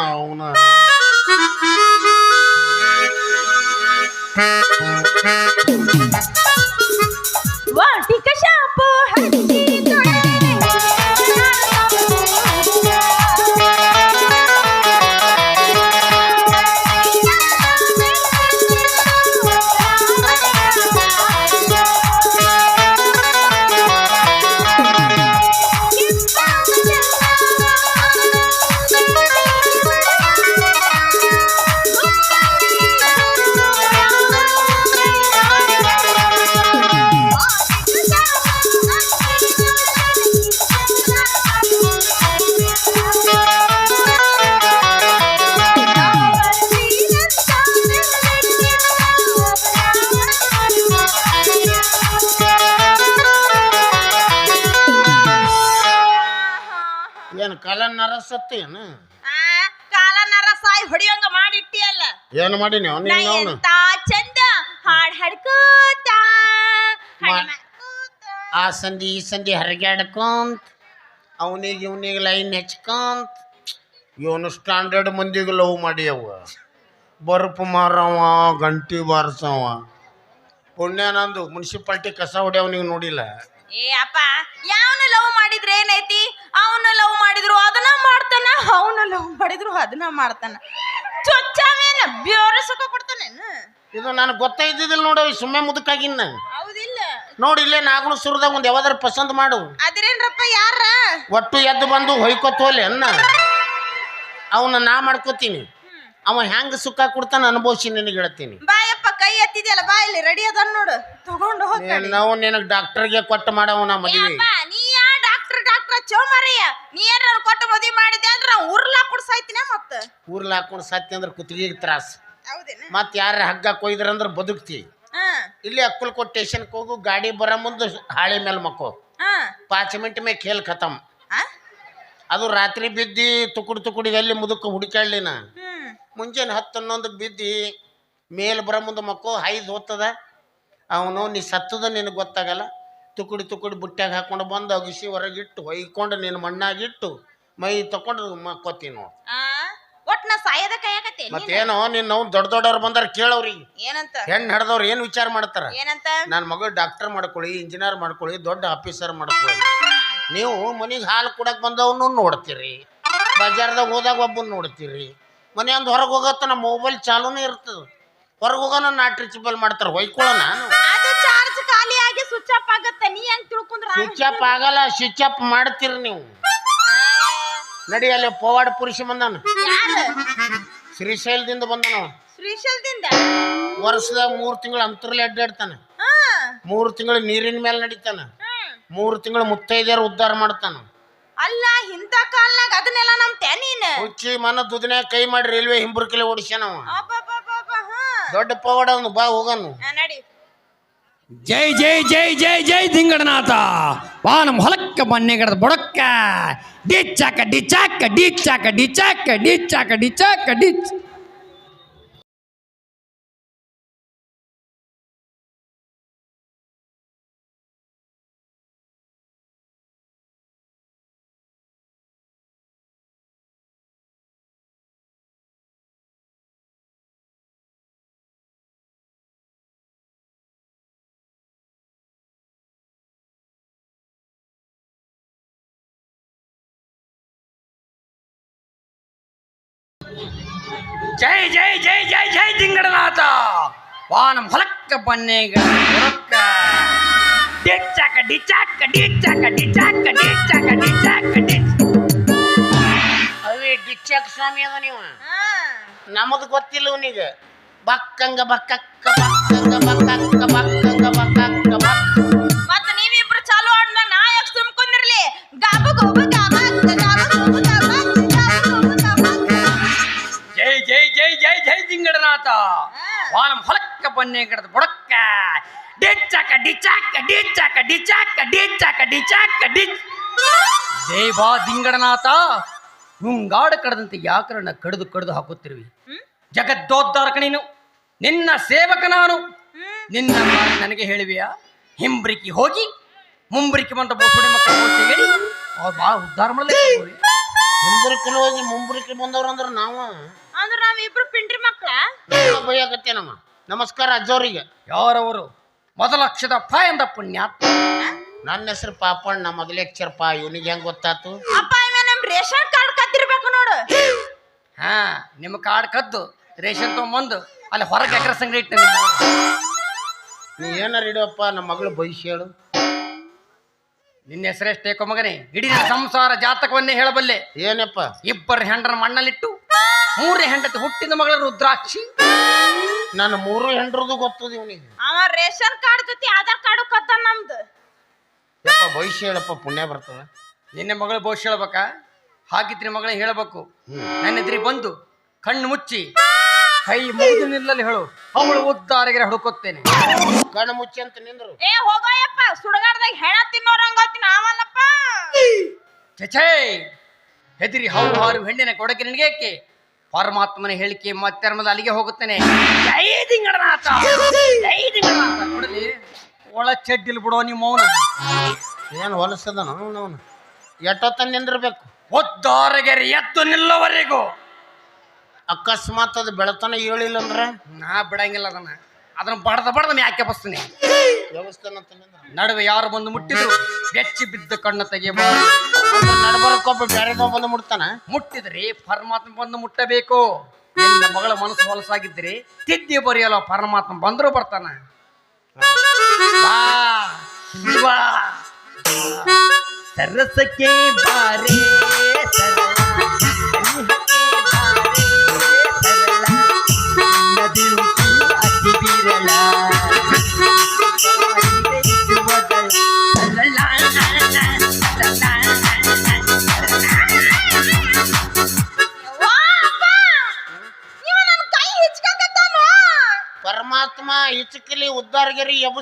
ಅವನ ವಾಟಿಕ ಕಲ ನರಸತ್ತಿ ಏನು ಕಾಲ ನರ ಸಾಯಿ ಹೊಡಿಯಂಗ ಮಾಡಿಟ್ಟಿಯಲ್ಲ. ಏನು ಮಾಡೀನಿ ನಾ ಅವನು? ಅವನು ಎಂತ ಚಂದ ಹಾಡ್ ಹಾಡ್ಕೋತ ಮಾ- ಮಾಡ್ಕೋತ. ಆ ಸಂಧಿ ಈ ಸಂಧಿ ಹರಗ್ಯಾಡ್ಕೊಂತ ಅವನಿಗೆ ಇವನಿಗೆ ಲೈನ್ ಹೆಚ್ಕೊಂತ ಇವನು ಸ್ಟ್ಯಾಂಡರ್ಡ್ ಮಂದಿಗೆ ಲವ್ ಮಾಡಿ ಅವ ಬರುಪು ಮಾರವ ಗಂಟಿ ಬಾರಿಸವ. ಪುಣ್ಯ ನಂದು ಮುನ್ಸಿಪಾಲ್ಟಿ ಕಸ ಹೊಡೆಯವನಿಗೆ ನೋಡಿಲ್ಲ? ಏ ಅಪ್ಪ ಯಾವನ ಲವ್ ಮಾಡಿದ್ರೆ ಏನೈತಿ? ಅವನ ಲವ್ ಮಾಡಿದ್ರು ಅದನ್ನ ಮಾಡ್ತಾನ ಅವನ ಲವ್ ಮಾಡಿದ್ರು ಅದನ್ನ ಮಾಡ್ತಾನ. ಚೊಚ್ಚಾವೇನ ಬ್ಯೋರ ಸುಖ ಕೊಡ್ತಾನೇನು? ಇದು ನನಗೆ ಗೊತ್ತಾಯ್ತಿದ್ದಿಲ್ಲ ನೋಡು ಸುಮ್ಮನೆ ಮುದುಕಾಗಿನ್ನ ಹೌದಿಲ್ಲ. ನೋಡಿ ಇಲ್ಲೇ ನಾಗನ ಸುರದಾಗ ಒಂದು ಯಾವ್ದಾರು ಪಸಂದ್ ಮಾಡು. ಅದ್ರೇನ್ರಪ್ಪ ಯಾರ ಒಟ್ಟು ಎದ್ದು ಬಂದು ಹೊಯ್ಕೊತೋಲೆ ಅನ್ನ. ಅವನ್ನ ನಾ ಮಾಡ್ಕೋತೀನಿ. ಅವ ಹೆಂಗ್ ಸುಖ ಕೊಡ್ತಾನ ಅನುಭವಿಸಿ ನಿನಗೆ ಹೇಳ್ತೀನಿ. ಬಾಯಪ್ಪ ಕೈ ಎತ್ತಿದ್ಯಲ್ಲ ಬಾ ಇಲ್ಲಿ ರೆಡಿ ಅದ ನೋಡು. ತಗೊಂಡು ಹೋಗ್ ಕಡೆ. ನಾವು ನಿನಗೆ ಡಾಕ್ಟರ್ಗೆ ಕೊಟ್ಟು ಮಾಡೋಣ ಏ ಮದುವೆ. ಅಪ್ಪ ನೀ ಯಾ ಡಾಕ್ಟರ್ ಡಾಕ್ಟರ್ ಚೌಮರಯ್ಯ ನೀ ಏನಾರ ಕೊಟ್ಟು ಮದುವೆ ಮಾಡಿದೆ ಅಂದ್ರೆ ಉರ್ಲಾ ಕುಡ್ಸಾಯ್ತಿನ ಮತ್ತ? ಊರ್ಲ ಹಾಕೊಂಡು ಸತ್ತಿ ಅಂದ್ರೆ ಕುತ್ತಿಗೆಗೆ ತ್ರಾಸ. ಹೌದೇನ? ಮತ್ತೆ ಯಾರ ಹಗ್ಗ ಕೊಯ್ದ್ರಂದ್ರೆ ಬದುಕ್ತಿ. ಹಾ. ಇಲ್ಲಿ ಅಕ್ಕಲ್ಕೋಟ್ ಸ್ಟೇಷನ್ಗೆ ಹೋಗು ಗಾಡಿ ಬರೋ ಮುಂದೆ ಹಾಳೆ ಮೇಲೆ ಮಕ್ಕೋ. ಹಾ. ಪಾಂಚ್ ಮಿನಿಟ್ ಮೇಲೆ ಖೇಲ್ ಖತಮ್. ಆ? ಅದು ರಾತ್ರಿ ಬಿದ್ದಿ ತುಕುಡು ತುಕುಡಿ ಅಲ್ಲಿ ಮುದುಕ ಹುಡುಕಾಡ್ಲಿನ ಹ್ಮ್. ಮುಂಜಾನೆ ಹತ್ತು ಹನ್ನೊಂದಕ್ಕೆ ಬಿದ್ದಿ ಮೇಲೆ ಬರೋ ಮುಂದೆ ಮಕ್ಕೋ ಹೈದು ಹೊತ್ತದ ಅವನು ನೀ ಸತ್ತದ ನಿನಗೆ ಗೊತ್ತಾಗಲ್ಲ. ತುಕುಡಿ ತುಕುಡಿ ಬುಟ್ಟ್ಯಾಗ ಹಾಕೊಂಡು ಬಂದು ಅಗಿಸಿ ಹೊರಗಿಟ್ಟು ಹೊಯ್ಕೊಂಡು ನಿನ್ನ ಮಣ್ಣಾಗಿಟ್ಟು ಮೈ ತಕೊಂಡು ಮಕ್ಕೋತೀನಿ ನೋಡಿ. ಒಟ್ಟು ಒಟ್ ನಾ ಸಾಯದ ಕೈಯಾಗತ್ತೆ ಮತ್ತೇನೋ ನಿನ್ನ ದೊಡ್ಡ ದೊಡ್ಡವ್ರು ಬಂದಾರ ಕೇಳವ್ರಿಗೆ ಏನಂತ? ಹೆಣ್ಣು ಹಡ್ದವ್ರು ಏನು ವಿಚಾರ ಮಾಡ್ತಾರ? ಏನಂತ? ನನ್ನ ಮಗಳು ಡಾಕ್ಟರ್ ಮಾಡ್ಕೊಳ್ಳಿ ಇಂಜಿನಿಯರ್ ಮಾಡ್ಕೊಳ್ಳಿ ದೊಡ್ಡ ಆಫೀಸರ್ ಮಾಡ್ಕೊಳ್ಳಿ. ನೀವು ಮನೆಗೆ ಹಾಲು ಕೊಡಕ್ಕೆ ಬಂದವನು ನೋಡ್ತೀರಿ. ಬಜಾರ್ದಾಗ ಹೋದಾಗ ಒಬ್ಬನ ನೋಡ್ತೀರಿ. ಮನೆಯೊಂದು ಹೊರಗೆ ಹೋಗತ್ತ ನಮ್ಮ ಮೊಬೈಲ್ ಚಾಲೂನೇ ಇರ್ತದೆ. ಹೊರಗೆ ಹೋಗೋಣ ನಾಟ್ ರೀಚಬಲ್ ಮಾಡ್ತಾರೆ ಹೊಯ್ಕೊಳ್ಳೋಣ ನಾನು. ಅದು ಚಾರ್ಜ್ ಖಾಲಿ ಆಗಿ ಸ್ವಿಚ್ ಆಫ್ ಆಗತ್ತೆ ನೀ ಹೆಂಗ್ ತಿಳ್ಕೊಂಡ್ರ? ಸ್ವಿಚ್ ಅಪ್ ಆಗಲ್ಲ ಸ್ವಿಚ್ ಅಪ್ ಮಾಡ್ತೀರಿ ನೀವು. ನಡಿ ಅಲ್ಲಿ ಪವಾಡ ಪುರುಷ ಬಂದಾನ ಯಾರು? ಶ್ರೀಶೈಲದಿಂದ ಬಂದನ. ಶ್ರೀಶೈಲದಿಂದ? ವರ್ಷದಾಗ ಮೂರು ತಿಂಗಳು ಅಂತರಲ್ಲಿ ಅಡ್ಡಾಡ್ತಾನೆ ಮೂರು ತಿಂಗಳು ನೀರಿನ ಮೇಲೆ ನಡಿತಾನ. ಮೂರು ತಿಂಗಳು ಮುತ್ತೈದೆಯರು ಉದ್ಧಾರ ಮಾಡ್ತಾನ. ಅಲ್ಲ ಇಂಥ ಕಾಲ್ನಾಗ ಅದನ್ನೆಲ್ಲ ನಂಬ್ತೆ ತೆನಿನ ಹುಚ್ಚಿ ಮನ ದುದಿನ ಕೈ ಮಾಡಿ ರೈಲ್ವೆ ಹಿಂಬರ್ಕಿಲೆ ಓಡಿಸ್ಯಾನವ. ದೊಡ್ಡ ಪವಾಡ ಒಂದು ಬಾ ಹೋಗನು ನಡಿ. ಜೈ ಜೈ ಜೈ ಜೈ ಜೈ ದಿಂಗಡನಾಥ. ವಾನಂ ಹೊಲಕ್ಕ ಬನ್ನೆಗಡದ ಬುಡಕ್ಕ. ಡಿಚ್ಚಾಕ ಡಿಚಾಕ ಡಿಚ್ಚಾಕ ಡಿಚಾಕ ಡಿಚ್ಚಾಕ ಡಿಚಾಕ ಡಿಚ್. ಜೈ ಜೈ ಜೈ ಜೈ ಜೈ ದಿಂಗಡನಾಥ. ನಮ್ಮ ಹೊಲಕ್ಕ ಬನ್ನೇಗ ಬೊಡಕ್ಕ ಡಿಚ್ಚಾಕ ಡಿಚಾಕ ಡಿಚ್ಚಾಕ ಡಿಚಾಕ ಡಿಚ್ಚಾಕ ಡಿಚಾಕ ಡಿಚ್. ಅವೇ ಡಿಚ್ಚಾಕ ಸ್ವಾಮಿ ಅದ ನೀವು. ಹಾ. ನಮದು ಗೊತ್ತಿಲ್ಲ ಅವನಿಗೆ. ಬಕ್ಕಂಗ ಬಕ್ಕಕ್ಕ ಬಕ್ಕಂಗ ಬಕ್ಕಕ್ಕ ಬಕ್ಕಂಗ ಜೈ ಜೈ ದಿಂಗಡನಾಥ ಬನ್ನಿ ವಾನಂ ಹೊಲಕ್ಕ ಬನ್ನೆಗಡದ ಬೊಡಕ್ಕ. ಡಿಚ್ಚಾಕ ಡಿಚಾಕ ಡಿಚ್ಚಾಕ ಡಿಚಾಕ ಡಿಚ್ಚಾಕ ಡಿಚಾಕ ಡಿಚ್. ಜೈ ಬಾ ದಿಂಗಡನಾಥ ಹುಂಗಾಡ ಕಡದಂತೆ ಯಾಕರನ್ನ ಕಡಿದು ಕಡಿದು ಹಾಕುತ್ತಿರುವಿ? ಜಗದ್ದೋದ್ಧಾರಕ ನೀನು. ನಿನ್ನ ಸೇವಕ ನಾನು. ನಿನ್ನ ಮಾತು ನನಗೆ ಹೇಳಿವೆಯಾ? ಹಿಂಬ್ರಿಕಿ ಹೋಗಿ ಮುಂಬ್ರಿಕಿ ಬಂದ ಬೋಸುಡಿ ಮಕ್ಕಳು ಹೇಳಿ ಅವ್ರು ಭಾಳ ಉದ್ಧಾರ ಮಾಡಲಿ ಹಿಂಬ್ರಿಕಿ ಹೋಗಿ ಮುಂಬ್ರಿಕಿ ಬಂದವ್ರು ಅಂದ್ರೆ ನಾವ ಅಂದ್ರ ನಾವಿಬ್ರು ಪಿಂಡ್ರಿ ಮಕ್ಳ? ಬೈಯಾಕತ್ತೇನಮ್ಮ? ನಮಸ್ಕಾರ ಅಜ್ಜವ್ರಿಗೆ ಯಾರವರು? ಮೊದಲ ಅಕ್ಷದ ಪ ಎಂದ ಪುಣ್ಯ. ನನ್ನ ಹೆಸರು ಪಾಪಣ್ಣ ಮೊದಲೇ ಅಕ್ಷರಪ್ಪ ಇವನಿಗೆ ಹೆಂಗ್ ಗೊತ್ತಾತು? ಅಪ್ಪ ಇವ ನಮ್ ರೇಷನ್ ಕಾರ್ಡ್ ಕದ್ದಿರ್ಬೇಕು ನೋಡು. ಹಾ ನಿಮ್ಮ ಕಾರ್ಡ್ ಕದ್ದು ರೇಷನ್ ತಗೊಂಬಂದು ಅಲ್ಲಿ ಹೊರಗೆ ಎಕರೆ ಸಂಗ್ರಹ ಇಟ್ಟು ನಿಮ್ಮ ನೀ ಏನಾರ ಇಡೋಪ್ಪ ನಮ್ಮ ಮಗಳು ಭವಿಷ್ಯ ಹೇಳು. ನಿನ್ನ ಸ್ಟೇಕೋ ಮಗನೇ? ಇಡೀ ಸಂಸಾರ ಜಾತಕವನ್ನೇ ಹೇಳಬಲ್ಲೆ. ಏನಪ್ಪ? ಇಬ್ಬರು ಹೆಂಡ್ರ ಮಣ್ಣಲ್ಲಿಟ್ಟು ಮೂರನೇ ಹೆಂಡತಿ ಹುಟ್ಟಿದ ಮಗಳ ರುದ್ರಾಕ್ಷಿ. ನನ್ನ ಮೂರು ಹೆಂಡ್ರದು ಗೊತ್ತದ ಇವನಿಗೆ. ಅವ ರೇಷನ್ ಕಾರ್ಡ್ ಜೊತೆ ಆಧಾರ್ ಕಾರ್ಡ್ ಕತ್ತ ನಮ್ದು. ಯಪ್ಪ ಭವಿಷ್ಯ ಹೇಳಪ್ಪ ಪುಣ್ಯ ಬರ್ತದ. ನಿನ್ನೆ ಮಗಳ ಭವಿಷ್ಯ ಹೇಳ್ಬೇಕಾ? ಹಾಕಿದ್ರಿ ಮಗಳ ಹೇಳಬೇಕು. ನನ್ನ ಎದುರಿಗೆ ಬಂದು ಕಣ್ಣು ಮುಚ್ಚಿ ಕೈ ಮುಗಿದು ನಿಲ್ಲಲ್ಲಿ ಹೇಳು. ಅವಳು ಉದ್ದಾರಗಿರ ಹುಡುಕೋತೇನೆ ಕಣ್ಣು ಮುಚ್ಚಿ ಅಂತ ನಿಂದ್ರು. ಏ ಹೋಗೋಯಪ್ಪ ಸುಡಗಾಡ್ದಾಗ ಹೆಣ ತಿನ್ನೋರಂಗತಿ ನಾವಲ್ಲಪ್ಪ ಚಚೇ ಹೆದರಿ ಹೌದು ಹಾರು ಹೆಣ್ಣಿನ ಕೊಡಕ್ಕೆ ನಿನಗೇಕೆ? ಪರಮಾತ್ಮನ ಹೇಳಿಕೆ ಮತ್ತೆರ್ಮದ ಅಲ್ಲಿಗೆ ಹೋಗುತ್ತೇನೆ. ಜೈ ದಿಂಗಡನಾಥ ಜೈ ದಿಂಗಡನಾಥ ಒಳ ಚಡ್ಡಿಲ್ ಬಿಡೋ ನಿಮ್ಮ ಮೌನ. ಏನು ಹೊಲಸದ ಅವನು ಎಷ್ಟೊತ್ತ ನಿಂದಿರ್ಬೇಕು. ಒದ್ದಾರಗೆರೆ ಎತ್ತು ನಿಲ್ಲವರೆಗೂ ಅಕಸ್ಮಾತ್ ಅದು ಬೆಳತನ ಹೇಳಿಲ್ಲ ಅಂದ್ರೆ? ನಾ ಬಿಡಂಗಿಲ್ಲ ಅದನ್ನ. ಅದನ್ನ ಬಡದ ಬಡದ ಯಾಕೆ ಬಸ್ತೀನಿ. ವ್ಯವಸ್ಥೆ ನಡುವೆ ಯಾರು ಬಂದು ಮುಟ್ಟಿದ್ರು ಬೆಚ್ಚಿ ಬಿದ್ದ ಕಣ್ಣು ತೆಗೆಯಬಾರದು ಬಂದು ಮುಟ್ಟಿದ್ರೆ, ಪರಮಾತ್ಮ ಬಂದು ಮುಟ್ಟಬೇಕು. ನಿನ್ನ ಮಗಳ ಮನಸ್ಸು ಹೊಲಸಾಗಿದ್ರಿ, ತಿದ್ದಿ ಬರೆಯಲ್ಲ, ಪರಮಾತ್ಮ ಬಂದರೂ ಬರ್ತಾನ. ಬಾ. ಸರಸಕ್ಕೆ ಬಾರೆ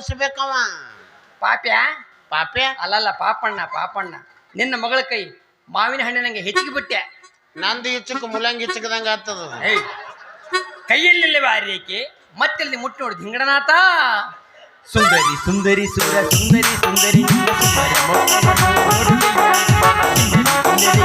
ಉದ್ದಾರಗಿರಿ ಎಬ್ಬಿಸ್ಬೇಕವ ಪಾಪ್ಯ ಪಾಪೆ ಅಲ್ಲಲ್ಲ ಪಾಪಣ್ಣ ಪಾಪಣ್ಣ ನಿನ್ನ ಮಗಳ ಕೈ ಮಾವಿನ ಹಣ್ಣಿನಂಗೆ ಹೆಚ್ಚಿಗೆ ಬಿಟ್ಟೆ ನಂದು ಇಚಕ್ ಮುಲಂಗಿ ಇಚಕದಂಗ ಆಗ್ತದ ಏಯ್ ಕೈಯಲ್ಲಿಲ್ಲ ಬಾರಿಕೆ ಮತ್ತೆ ಮುಟ್ಟಿ ನೋಡಿದ್ ಹಿಂಗಡನಾಥ ಸುಂದರಿ ಸುಂದರಿ ಸುಂದರ ಸುಂದರಿ ಸುಂದರಿ ನಿನ್ನ ಸುಂದರಿ ಮೊಮ್ಮಗನು ನೋಡುವೆಯಾ? ಸುಂದರಿ,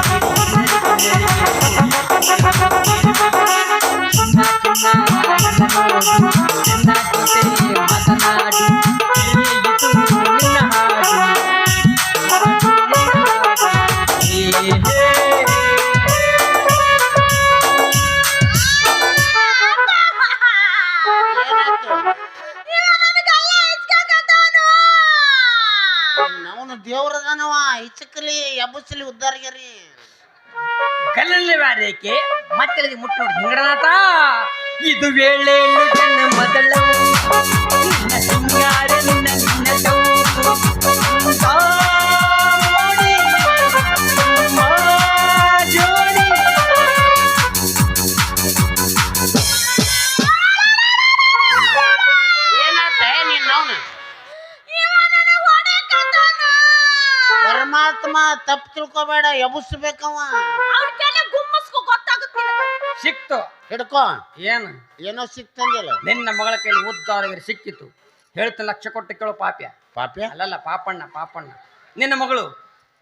ಅವನು ದೇವ್ರದನವ ಇಚಕಲಿ ಎಬ್ಬಸಲಿ ಉದ್ದಾರಗಿರಿ ಕಲ್ಲಲ್ಲಿ ಬಾರೇಕೆ ಮತ್ತೆ ಅಲ್ಲಿಗೆ ಮುಟ್ಟಿ ನೋಡಿ ಹಿಂಗಡನಾಥ ಇದು ವೇಳೆ ಜನ ತಿಳ್ಕೊಬೇಡ ಎಬ್ಬಿಸ್ಬೇಕವ. ಅವ್ನ್ ಕೆಲ ಗುಮ್ಮಸ್ಕೊ ಗೊತ್ತಾಗುತ್ತೆ ನಿನಗ. ಸಿಕ್ತು. ಹಿಡ್ಕೋ. ಏನು? ಏನೋ ಸಿಕ್ತಂಗಿಲ್ಲ ನಿನ್ನ ಮಗಳ ಕೈಲಿ ಉದ್ದಾರಗಿರಿ ಸಿಕ್ಕಿತ್ತು. ಹೇಳ್ತ ಲಕ್ಷ ಕೊಟ್ಟು ಕೇಳೋ ಪಾಪ್ಯ. ಪಾಪ್ಯ? ಅಲ್ಲಲ್ಲ ಪಾಪಣ್ಣ ಪಾಪಣ್ಣ. ನಿನ್ನ ಮಗಳು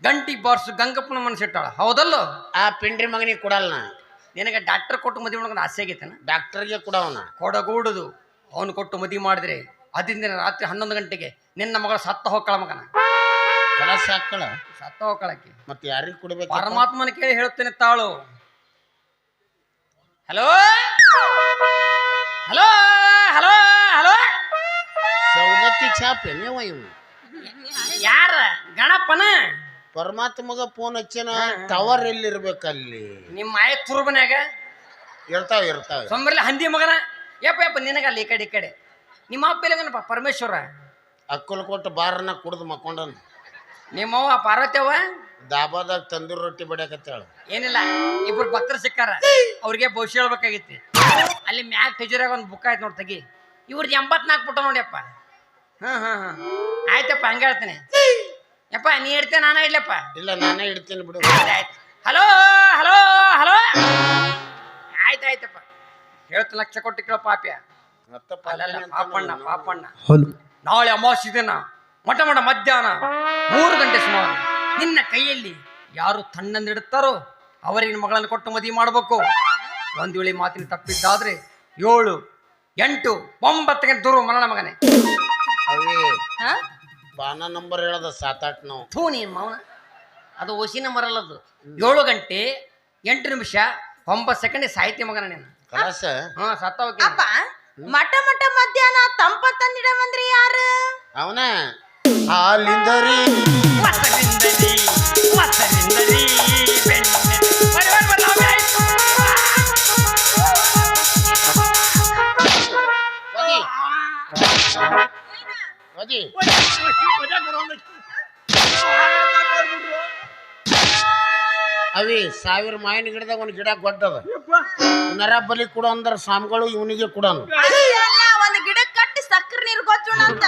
ಗಂಟಿ ಬಾರ್ಸು ಗಂಗಪ್ಪನ ಮನಸ್ಸಿಟ್ಟಾಳ. ಹೌದಲ್ಲೋ? ಆ ಪಿಂಡ್ರಿ ಮಗನಿಗೆ ಕೊಡಲ್ಲ ನಾ ನಿನಗೆ ಡಾಕ್ಟರ್ ಕೊಟ್ಟು ಮದುವೆ ಮಾಡ್ಕೊಂಡು ಆಸೆ ಆಗೈತೇನ? ಡಾಕ್ಟರ್ಗೆ ಕೊಡವನ. ಕೊಡಗೂಡುದು. ಅವನು ಕೊಟ್ಟು ಮದುವೆ ಮಾಡಿದ್ರೆ ಅದಿನ ದಿನ ರಾತ್ರಿ ಹನ್ನೊಂದು ಗಂಟೆಗೆ ನಿನ್ನ ಮಗಳು ಸತ್ತ ಹೋಗ್ಕಳ ಮಗನ. ಕೆಲಸ ಹಾಕಳ ಸತ್ತ ಮತ್ತೆ ಯಾರಿಗೆ ಕೊಡ್ಬೇಕು ಪರಮಾತ್ಮನ ಕೇಳಿ ಹೇಳ್ತೇನೆ ತಾಳು. Hello? Hello? Hello? Hello? Saundatti ಚಾಪೆ ನೀವ ಇವು ಯಾರ? ಗಣಪನ? ಪರಮಾತ್ಮಗ ಫೋನ್ ಹಚ್ಚಿನ ಟವರ್ ಎಲ್ಲಿರ್ಬೇಕಲ್ಲಿ? ನಿಮ್ಮ ಆಯ ತುರ್ಬನ್ಯಾಗ ಇರ್ತಾವ ಇರ್ತಾವ. ಸೊಂಬರ್ಲಿ ಹಂದಿ ಮಗನ? ಯಪ್ಪ ಯಪ್ಪ ಅಲ್ಲಿ ಈ ಕಡೆ ಈ ಕಡೆ. ನಿಮ್ಮ ಅಪ್ಪ ಇಲ್ಲಗನಪ್ಪ ಪರಮೇಶ್ವರ? ಅಕ್ಕಲ್ ಕೊಟ್ಟು ಬಾರನ ಕುಡ್ದು ಮಕ್ಕೊಂಡನ್? ನಿಮ್ಮವ್ವ ಪಾರ್ವತಿಯವ್ವ? ದಾಬಾದಾಗ ತಂದೂರ್ ರೊಟ್ಟಿ ಬಡಿಯಾಕತ್ತಾಳ. ಏನಿಲ್ಲ ಇಬ್ರು ಭಕ್ತರು ಸಿಕ್ಕಾರ. ಅವ್ರಿಗೆ ಭವಿಷ್ಯ ಹೇಳ್ಬೇಕಾಗಿತ್ತು ಅಲ್ಲಿ ಮ್ಯಾಗ ಟೀಚರಾಗ ಒಂದು ಬುಕ್ ಆಯ್ತು ನೋಡಿ ತಗಿ. ಇವ್ರದ್ದು ಎಂಬತ್ನಾಲ್ಕು ಪುಟ ನೋಡಿಯಪ್ಪ. ಹಾ ಹಾ ಹಾ. ಆಯ್ತಪ್ಪ ಹಂಗೆ ಹೇಳ್ತೀನಿ. ಯಪ್ಪ ನೀ ಇಡ್ತೇನೆ ನಾನೇ ಇಡ್ಲಪ್ಪ? ಇಲ್ಲ ನಾನೇ ಇಡ್ತೀನಿ ಬಿಡು. ಆಯ್ತು ಹಲೋ ಹಲೋ ಹಲೋ. ಆಯ್ತು ಆಯ್ತಪ್ಪ. ಹೇಳ್ತು ಲಕ್ಷ ಕೊಟ್ಟು ಕೇಳೋ ಪಾಪ್ಯ. ಪಾಪಣ್ಣ. ಪಾಪಣ್ಣ. ನಾಳೆ ಅಮಾವಾಸ್ಯ ದಿನ. ಮಠ ಮಠ ಮಧ್ಯಾಹ್ನ ಮೂರು ಗಂಟೆ ಸುಮಾರು. ನಿನ್ನ ಕೈಯಲ್ಲಿ ಯಾರು ತಣ್ಣಂದಿಡುತ್ತಾರೋ ಅವರಿನ ಮಗಳನ್ನು ಕೊಟ್ಟು ಮದುವೆ ಮಾಡಬೇಕು. ಒಂದು ವೇಳೆ ಮಾತಿನ ತಪ್ಪಿದ್ದಾದ್ರೆ ಏಳು ಎಂಟು ಒಂಬತ್ತು ಗಂಟೆ ದೂರ ಮರಣ ಮಗನೇ. ಅವೇ ಹಾ? ಬಾನ ನಂಬರ್ ಹೇಳದ ಸಾತಾಟ್ ನಾವು. ಥೂ ನೀನ್ ಮೌನ ಅದು ಓಸಿನ ಮರಲ್ಲದು ಏಳು ಗಂಟೆ ಎಂಟು ನಿಮಿಷ ಒಂಬತ್ತು ಸೆಕೆಂಡ್ ಸಾಹಿತ್ಯ ಮಗನ ನೀನು. ಕಲಾಸ? ಹಾ ಸತ್ತ ಅಪ್ಪ ಮಠ ಮಠ ಮಧ್ಯಾಹ್ನ ತಂಪ ತಂದಿಡ ಬಂದ್ರಿ ಯಾರು? ಅವನ. ಹಾಲಿಂದರಿ ಓದಿ ಓದಿ ಅವಿ ಸಾವಿರ ಮಾವಿನ ಗಿಡದಾಗ ಒಂದು ಗಿಡ ಗೊಡ್ಡದ ನರ ಬಲಿ ಕೊಡು ಅಂದ್ರೆ ಸ್ವಾಮಿಗಳು ಇವನಿಗೆ ಕೊಡೋನು ಅಲ್ಲ ಒಂದ್ ಗಿಡ ಕಟ್ಟಿ ಸಕ್ಕರೆ ನೀರು ಗೊಚ್ಚೋಣ ಅಂತ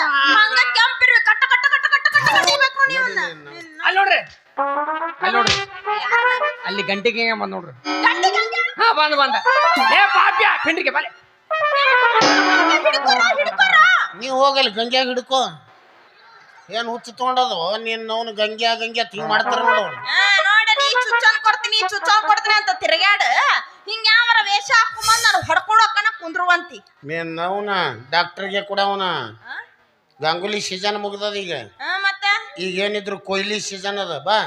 ಅಲ್ಲಿ ನೋಡ್ರಿ. ಅಲ್ಲಿ ಗಂಟೆಗೆ ಬಂದ್ ನೋಡ್ರಿ. ಹಾ ಬಂದ ಬಂದ. ಏ ಪಾಪ್ಯ ಪಿಂಡ್ರಿಗೆ ಬಲೆ ಹಿಡ್ಕೊರ, ಹಿಡ್ಕೊರ. ನೀವು ಹೋಗಲಿ ಗಂಗ್ಯಾಗ ಹಿಡ್ಕೋ. ಏನು ಹುಚ್ಚು ತಗೊಂಡದು? ನೀನು ಅವನು ಗಂಗ್ಯಾ ಗಂಗ್ಯಾ ತಿಂಗ್ ಮಾಡ್ತಾರ ನೋಡು ನೀ ಚುಚ್ಚನ್ ಕೊಡ್ತೀನಿ ಚುಚ್ಚನ್ ಕೊಡ್ತೀನಿ ಅಂತ ತಿರ್ಗ್ಯಾಡ. ಹಿಂಗ ಯಾವರ ವೇಷ ಹಾಕೊಂಬಂದ್ ನಾನು ಹೊಡ್ಕೊಳಕನ ಕುಂದ್ರುವಂತಿ. ನೀನ್ ಅವನ ಡಾಕ್ಟರ್ಗೆ ಕೊಡವನ? ಗಂಗುಲಿ ಸೀಸನ್ ಮುಗ್ದದ ಈಗ. ಈಗ ಏನಿದ್ರು ಕೊಯ್ಲಿ ಸೀಸನ್ ಅದ ಬಾ.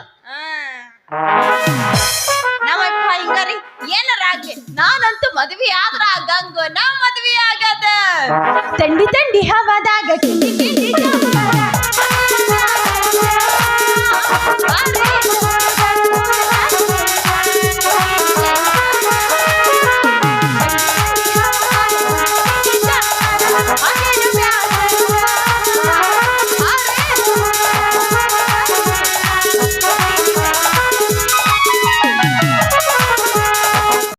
ನಮ್ಮಪ್ಪ ಹಿಂಗಾರಿ ಏನಾರಾಗ್ಲಿ ನಾನಂತೂ ಮದ್ವಿ ಆದ್ರ ಆಗಂಗ ನಾ ಮದ್ವಿ ಆಗದ. ತಂಡಿ ತಂಡಿ ಹವಾದಾಗ ಕಿಂಡಿ ಕಿಂಡಿ ಹವಾದಾಗ.